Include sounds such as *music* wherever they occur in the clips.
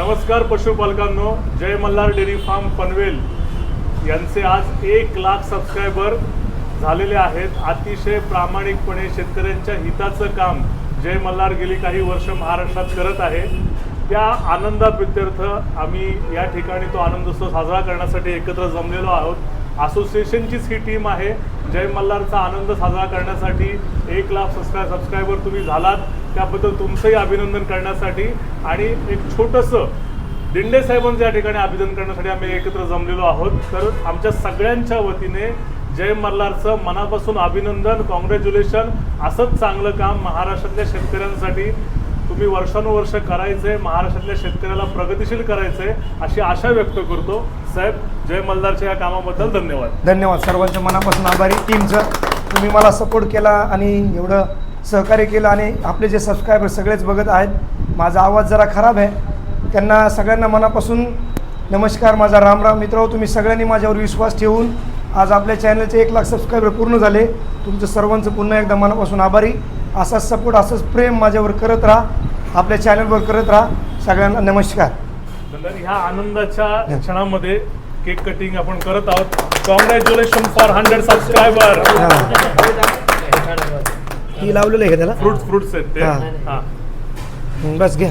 नमस्कार पशुपालकांनो जय Malhar dairy farm Panvel. यांचे आज एक लाख सबस्क्रायबर झालेले आहेत. अतिशय प्रामाणिकपणे शेतकऱ्यांच्या हिताचं काम जय मल्हार गेली काही वर्ष महाराष्ट्रात करत आहे. त्या आनंदाप्रित्यर्थ आम्ही या ठिकाणी तो आनंदोत्सव साजरा करण्यासाठी एकत्र जमलेलो आहोत. असोसिएशनचीच ही टीम आहे. जय मल्हारचा आनंद साजरा करण्यासाठी एक लाख सबस्क्राय सबस्क्रायबर तुम्ही झालात. त्याबद्दल तुमचंही अभिनंदन करण्यासाठी आणि एक छोटंसं दिंडे साहेबांचं या ठिकाणी अभिनंदन करण्यासाठी आम्ही एकत्र जमलेलो आहोत. तर आमच्या सगळ्यांच्या वतीने जय मल्हारचं मनापासून अभिनंदन कॉंग्रॅच्युलेशन असंच चांगलं काम महाराष्ट्रातल्या शेतकऱ्यांसाठी तुम्ही वर्षानुवर्ष करायचंय महाराष्ट्रातल्या शेतकऱ्याला प्रगतिशील करायचंय अशी आशा व्यक्त करतो. साहेब जय मल्हारच्या या कामाबद्दल धन्यवाद. धन्यवाद. सर्वांच्या मनापासून आभारी. टीमचं तुम्ही मला सपोर्ट केला आणि एवढं सहकार्य केलं आणि आपले जे सबस्क्रायबर सगळेच बघत आहेत माझा आवाज जरा खराब आहे. त्यांना सगळ्यांना मनापासून नमस्कार. माझा रामराम मित्र तुम्ही सगळ्यांनी माझ्यावर विश्वास ठेवून आज आपल्या चॅनलचे एक लाख सबस्क्रायबर पूर्ण झाले. तुमचं सर्वांचं पुन्हा एकदा मनापासून आभारी. असाच सपोर्ट असंच प्रेम माझ्यावर करत राहा. आपल्या चॅनलवर करत राहा. सगळ्यांना नमस्कार. ह्या आनंदाच्या क्षणामध्ये केक कटिंग आपण करत आहोत. कॉंग्रॅच्युलेशन फॉर हंड्रेड सबस्क्रायबर ती लावलेलं आहे का त्याला? फ्रुट्स फ्रुट्स आहेत ते. हा. हा. हं, बस घ्या.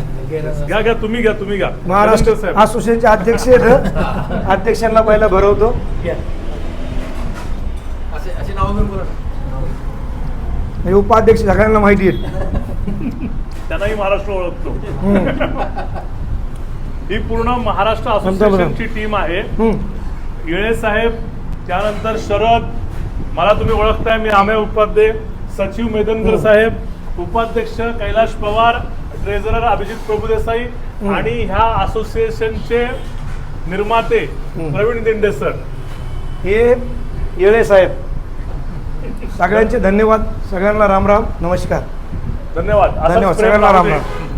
घ्या घ्या तुम्ही घ्या तुम्ही घ्या. महाराष्ट्र असोसिएशनचे अध्यक्ष आहेत *laughs* अध्यक्षांना पहिला भरवतो. असे असे नाव घेऊन बोला हे उपाध्यक्ष सगळ्यांना माहिती आहेत त्यांनाही महाराष्ट्र ओळखतो. ही पूर्ण महाराष्ट्र असोसिएशनची टीम आहे. इळे साहेब त्यानंतर शरद मला तुम्ही ओळखताय मी आमे उपाध्ये सचिव मेदनकर साहेब उपाध्यक्ष कैलाश पवार ट्रेझरर अभिजित प्रभुदेसाई. आणि ह्या असोसिएशनचे निर्माते. प्रवीण दिंडे सर हे येळे साहेब सगळ्यांचे धन्यवाद सगळ्यांना रामराम नमस्कार धन्यवाद धन्यवाद. सगळ्यांना राहू दे. राम राम.